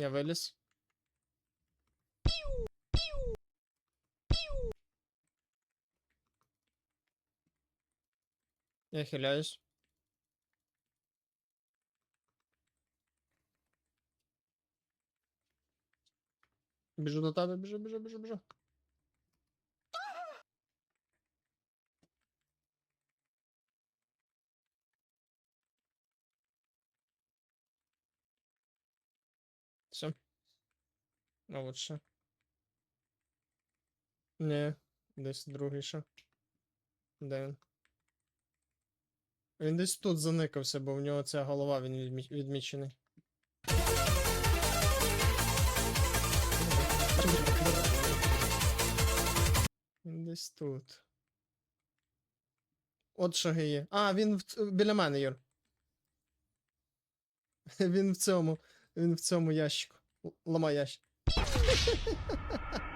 Я виліз. Я хиляюсь. Біжу до тебе, біжу, біжу, біжу, біжу. Все. А от ще. Ні, десь другий ще. Де він? Він десь тут заникався, бо в нього ця голова він відмі- відмічений. Він десь тут. От шаги є. А, він в... біля мене, Юр. Він в цьому. Він в цьому ящику. Ламай ящик.